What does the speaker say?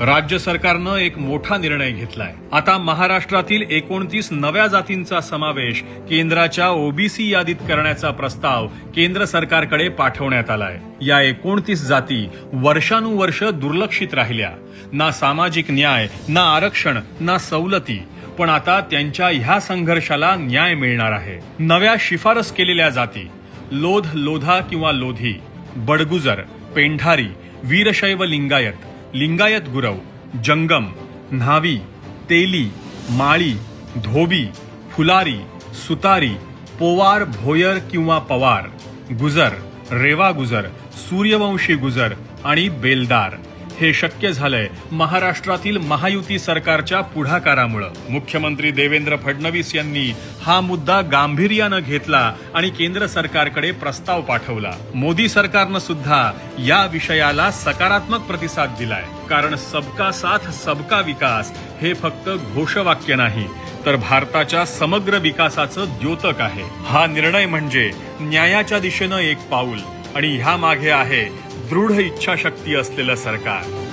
राज्य सरकारनं एक मोठा निर्णय घेतलाय. आता महाराष्ट्रातील एकोणतीस नव्या जातींचा समावेश केंद्राच्या ओबीसी यादीत करण्याचा प्रस्ताव केंद्र सरकारकडे पाठवण्यात आलाय. या एकोणतीस जाती वर्षानुवर्ष दुर्लक्षित राहिल्या. ना सामाजिक न्याय ना आरक्षण ना सवलती. पण आता त्यांच्या ह्या संघर्षाला न्याय मिळणार आहे. नव्या शिफारस केलेल्या जाती. लोध लोधा किंवा लोधी. बडगुजर पेंढारी वीरशैव लिंगायत लिंगायत गुरव जंगम न्हावी तेली माळी धोबी फुलारी सुतारी पोवार भोयर किंवा पवार गुजर रेवा गुजर सूर्यवंशी गुजर आणि बेलदार. हे शक्य झालंय महाराष्ट्रातील महायुती सरकारच्या पुढाकारामुळं. मुख्यमंत्री देवेंद्र फडणवीस यांनी हा मुद्दा गांभीर्यानं घेतला आणि केंद्र सरकारकडे प्रस्ताव पाठवला. मोदी सरकारनं सुद्धा या विषयाला सकारात्मक प्रतिसाद दिलाय. कारण सबका साथ सबका विकास हे फक्त घोषवाक्य नाही तर भारताच्या समग्र विकासाचं द्योतक आहे. हा निर्णय म्हणजे न्यायाच्या दिशेनं एक पाऊल आणि ह्या मागे आहे दृढ इच्छाशक्ती असलेलं सरकार.